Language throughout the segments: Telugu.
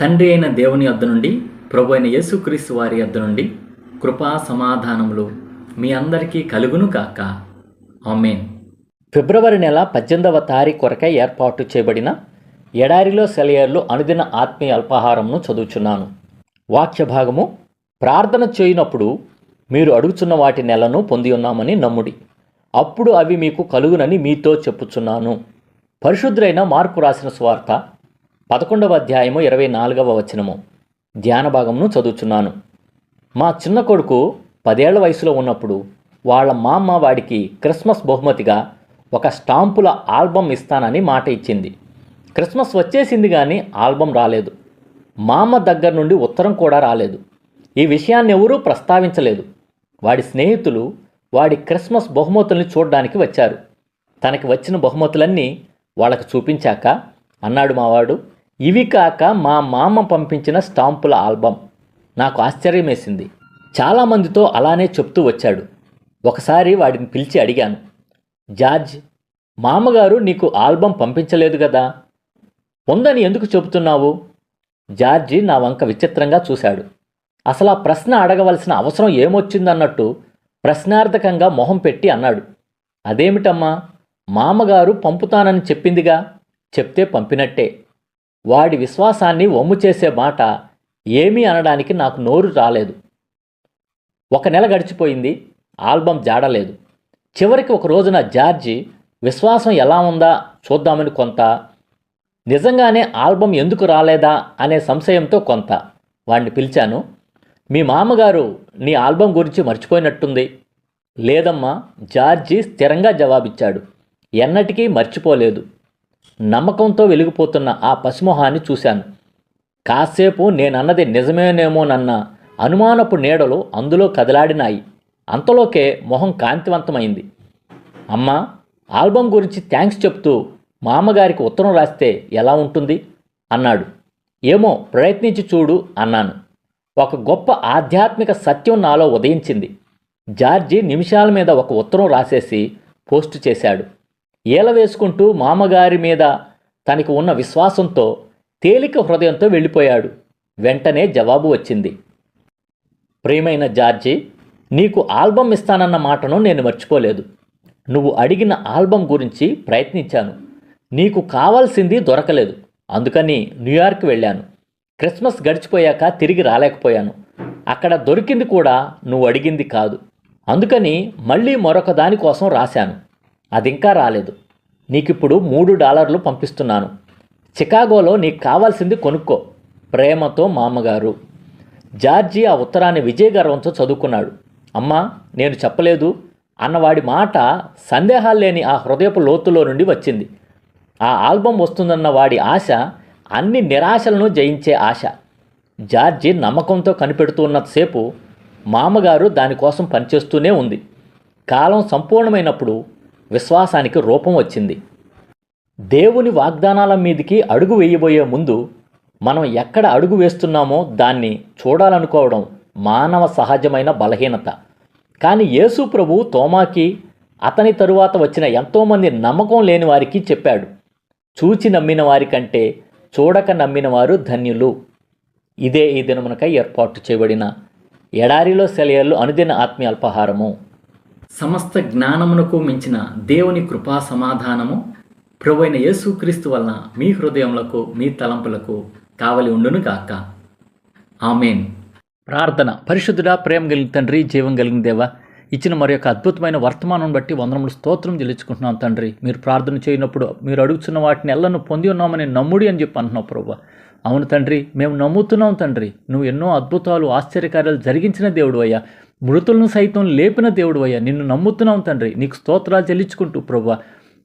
తండ్రి అయిన దేవుని వద్ద నుండి ప్రభు అయిన యేసుక్రీస్తు వారి వద్ద నుండి కృపా సమాధానములు మీ అందరికీ కలుగును కాక ఆమెన్. ఫిబ్రవరి నెల పద్దెనిమిదవ తారీఖు కొరకై ఏర్పాటు చేయబడిన ఎడారిలో సెలయర్లు అనుదిన ఆత్మీయ అల్పాహారంను చదువుచున్నాను. వాక్య భాగము ప్రార్థన చేయనప్పుడు మీరు అడుగుచున్న వాటి నెలను పొంది ఉన్నామని నమ్ముడి. అప్పుడు అవి మీకు కలుగునని మీతో చెప్పుచున్నాను. పరిశుద్ధులైన మార్కు రాసిన స్వార్థ పదకొండవ అధ్యాయము ఇరవై నాలుగవ వచనము. ధ్యాన భాగమును చదువుచున్నాను. మా చిన్న కొడుకు పదేళ్ళ వయసులో ఉన్నప్పుడు వాళ్ళ మామ వాడికి క్రిస్మస్ బహుమతిగా ఒక స్టాంపుల ఆల్బమ్ ఇస్తానని మాట ఇచ్చింది. క్రిస్మస్ వచ్చేసింది కానీ ఆల్బమ్ రాలేదు. మామ దగ్గర నుండి ఉత్తరం కూడా రాలేదు. ఈ విషయాన్ని ఎవరూ ప్రస్తావించలేదు. వాడి స్నేహితులు వాడి క్రిస్మస్ బహుమతుల్ని చూడడానికి వచ్చారు. తనకి వచ్చిన బహుమతులన్నీ వాళ్ళకు చూపించాక అన్నాడు మావాడు ఇవి కాక మా మామ పంపించిన స్టాంపుల ఆల్బమ్ నాకు ఆశ్చర్యమేసింది. చాలామందితో అలానే చెప్తూ వచ్చాడు. ఒకసారి వాడిని పిలిచి అడిగాను. జార్జ్ మామగారు నీకు ఆల్బం పంపించలేదు కదా? ఉందని ఎందుకు చెబుతున్నావు? జార్జి నా వంక విచిత్రంగా చూశాడు. అసలు ఆ ప్రశ్న అడగవలసిన అవసరం ఏమొచ్చిందన్నట్టు ప్రశ్నార్థకంగా మొహం పెట్టి అన్నాడు. అదేమిటమ్మా? మామగారు పంపుతానని చెప్పిందిగా? చెప్తే పంపినట్టే. వాడి విశ్వాసాన్ని వమ్ము చేసే మాట ఏమీ అనడానికి నాకు నోరు రాలేదు. ఒక నెల గడిచిపోయింది ఆల్బమ్ జాడలేదు. చివరికి ఒక రోజున జార్జి విశ్వాసం ఎలా ఉందా చూద్దామని కొంత నిజంగానే ఆల్బమ్ ఎందుకు రాలేదా అనే సంశయంతో కొంత. వాడిని పిలిచాను మీ మామగారు నీ ఆల్బమ్ గురించి మర్చిపోయినట్టుంది. లేదమ్మా జార్జి స్థిరంగా జవాబిచ్చాడు ఎన్నటికీ మర్చిపోలేదు. నమ్మకంతో వెలిగిపోతున్న ఆ పసిమొహాన్ని చూశాను. కాసేపు నేనన్నది నిజమేనేమోనన్న అనుమానపు నీడలు అందులో కదలాడినాయి. అంతలోకే మొహం కాంతివంతమైంది. అమ్మా ఆల్బం గురించి థ్యాంక్స్ చెప్తూ మామగారికి ఉత్తరం రాస్తే ఎలా ఉంటుంది? అన్నాడు. ఏమో ప్రయత్నించి చూడు అన్నాను. ఒక గొప్ప ఆధ్యాత్మిక సత్యం నాలో ఉదయించింది. జార్జి నిమిషాల మీద ఒక ఉత్తరం రాసేసి పోస్ట్ చేశాడు. ఈల వేసుకుంటూ మామగారి మీద తనకు ఉన్న విశ్వాసంతో తేలిక హృదయంతో వెళ్ళిపోయాడు. వెంటనే జవాబు వచ్చింది. ప్రియమైన జార్జి నీకు ఆల్బమ్ ఇస్తానన్న మాటను నేను మర్చిపోలేదు. నువ్వు అడిగిన ఆల్బమ్ గురించి ప్రయత్నించాను. నీకు కావాల్సింది దొరకలేదు. అందుకని న్యూయార్క్ వెళ్ళాను. క్రిస్మస్ గడిచిపోయాక తిరిగి రాలేకపోయాను. అక్కడ దొరికింది కూడా నువ్వు అడిగింది కాదు. అందుకని మళ్ళీ మరొక దానికోసం రాశాను. అది ఇంకా రాలేదు. నీకిప్పుడు మూడు డాలర్లు పంపిస్తున్నాను. చికాగోలో నీకు కావాల్సింది కొనుక్కో. ప్రేమతో మామగారు. జార్జి ఆ ఉత్తరాన్ని విజయగర్వంతో చదువుకున్నాడు. అమ్మా నేను చెప్పలేదు. అన్నవాడి మాట సందేహాలు లేని ఆ హృదయపు లోతులో నుండి వచ్చింది. ఆ ఆల్బమ్ వస్తుందన్న వాడి ఆశ అన్ని నిరాశలను జయించే ఆశ. జార్జి నమ్మకంతో కనిపెడుతున్నంతసేపు మామగారు దానికోసం పనిచేస్తూనే ఉంది. కాలం సంపూర్ణమైనప్పుడు విశ్వాసానికి రూపం వచ్చింది. దేవుని వాగ్దానాల మీదికి అడుగు వేయబోయే ముందు మనం ఎక్కడ అడుగు వేస్తున్నామో దాన్ని చూడాలనుకోవడం మానవ సహజమైన బలహీనత. కానీ యేసు ప్రభు తోమాకి అతని తరువాత వచ్చిన ఎంతోమంది నమ్మకం లేని వారికి చెప్పాడు. చూచి నమ్మిన వారికంటే చూడక నమ్మిన వారు ధన్యులు. ఇదే ఈ దినమునకై ఏర్పాటు చేయబడిన ఎడారిలో సెలయర్లు అనుదిన ఆత్మీయ అల్పాహారము. సమస్త జ్ఞానమునకు మించిన దేవుని కృపా సమాధానము ప్రభు అయిన యేసుక్రీస్తు వలన మీ హృదయములకు మీ తలంపులకు కావలి ఉండును గాక. ఆమెన్. ప్రార్థన. పరిశుద్ధుడా ప్రేమ కలిగిన తండ్రి జీవం కలిగిన దేవ ఇచ్చిన మరి యొక్క అద్భుతమైన వర్తమానం బట్టి వందనములు స్తోత్రం చెల్లించుకుంటున్నాం తండ్రి. మీరు ప్రార్థన చేయనప్పుడు మీరు అడుగుతున్న వాటిని ఎల్లను పొంది ఉన్నామని నమ్ముడి అని చెప్పి అంటున్నావు ప్రభు. అవును తండ్రి మేము నమ్ముతున్నాం తండ్రి. నువ్వు ఎన్నో అద్భుతాలు ఆశ్చర్యకార్యాలు జరిగించిన దేవుడు అయ్యా. మృతులను సైతం లేపిన దేవుడు అయ్యా. నిన్ను నమ్ముతున్నాం తండ్రి. నీకు స్తోత్రాలు చెల్లించుకుంటూ ప్రభు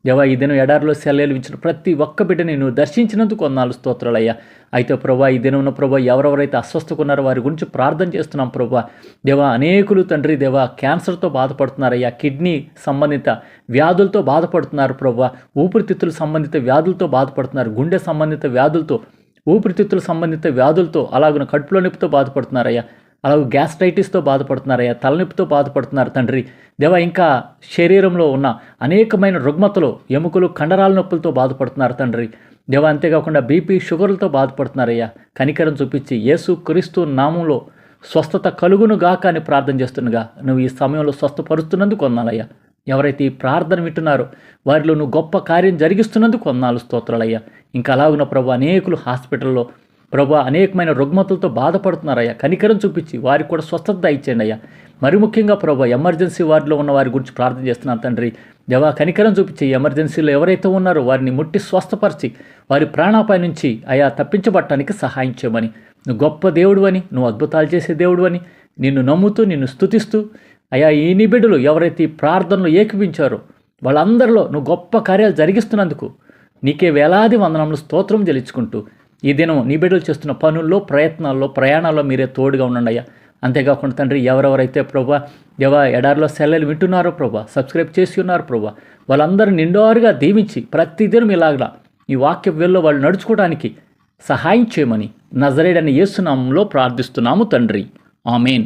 దేవా ఈ దినం ఎడారిలో సెలవులు ఇచ్చిన ప్రతి ఒక్క బిడ్డని నువ్వు దర్శించినందుకు కొన్నాళ్ళు స్తోత్రాలయ్యా అయితే ప్రభా ఈ దినం ప్రభా ఎవరెవరైతే అస్వస్థకున్నారో వారి గురించి ప్రార్థన చేస్తున్నాం ప్రభా దేవా అనేకులు తండ్రి దేవా క్యాన్సర్తో బాధపడుతున్నారయ్యా. కిడ్నీ సంబంధిత వ్యాధులతో బాధపడుతున్నారు ప్రభా ఊపిరితిత్తుల సంబంధిత వ్యాధులతో బాధపడుతున్నారు. గుండె సంబంధిత వ్యాధులతో ఊపిరితిత్తుల సంబంధిత వ్యాధులతో అలాగున కడుపులో నొప్పితో బాధపడుతున్నారయ్యా. అలాగే గ్యాస్ట్రైటిస్తో బాధపడుతున్నారయ్యా. తలనొప్పితో బాధపడుతున్నారు తండ్రి. దేవా ఇంకా శరీరంలో ఉన్న అనేకమైన రుగ్మతలు ఎముకలు కండరాల నొప్పులతో బాధపడుతున్నారు తండ్రి. దేవా అంతేకాకుండా బీపీ షుగర్లతో బాధపడుతున్నారయ్యా. కనికరం చూపించి యేసు క్రీస్తు నామంలో స్వస్థత కలుగును గాక అని ప్రార్థన చేస్తుండగా నువ్వు ఈ సమయంలో స్వస్థపరుస్తున్నందుకు కొన్నాలయ్యా ఎవరైతే ఈ ప్రార్థన వింటున్నారో వారిలో నువ్వు గొప్ప కార్యం జరిగిస్తున్నందుకు కొన్నాళ్ళు స్తోత్రాలయ్యా. ఇంకా అలాగున్న ప్రభు అనేకులు హాస్పిటల్లో ప్రభు అనేకమైన రుగ్మతులతో బాధపడుతున్నారయ్యా. కనికరం చూపించి వారికి కూడా స్వస్థత ఇచ్చేయండి అయ్యా. మరి ముఖ్యంగా ప్రభు ఎమర్జెన్సీ వార్డులో ఉన్న వారి గురించి ప్రార్థన చేస్తున్నాను తండ్రి. దేవా కనికరం చూపించి ఎమర్జెన్సీలో ఎవరైతే ఉన్నారో వారిని ముట్టి స్వస్థపరిచి వారి ప్రాణాపాయ నుంచి అయా తప్పించబట్టడానికి సహాయం చేయమని. నువ్వు గొప్ప దేవుడు అని నువ్వు అద్భుతాలు చేసే దేవుడు అని నిన్ను నమ్ముతూ నిన్ను స్థుతిస్తూ అయా ఈ నీ బిడ్డలు ఎవరైతే ఈ ప్రార్థనలు ఏకిపించారో వాళ్ళందరిలో నువ్వు గొప్ప కార్యాలు జరిగిస్తున్నందుకు నీకే వేలాది వందనములు స్తోత్రం చెల్లించుకుంటూ ఈ దినం నీ బిడ్డలు చేస్తున్న పనుల్లో ప్రయత్నాల్లో ప్రయాణాల్లో మీరే తోడుగా ఉండండి అయ్యా. అంతేకాకుండా తండ్రి ఎవరెవరైతే ప్రభా ఎవ ఎడారిలో సెల్లెలు వింటున్నారో ప్రభా సబ్స్క్రైబ్ చేసి ఉన్నారు ప్రభా వాళ్ళందరూ నిండారుగా దీవించి ప్రతిదినం ఇలాగా ఈ వాక్య వేల్లో వాళ్ళు నడుచుకోవడానికి సహాయం చేయమని నజరేడని యేసునామంలో ప్రార్థిస్తున్నాము తండ్రి. ఆమెన్.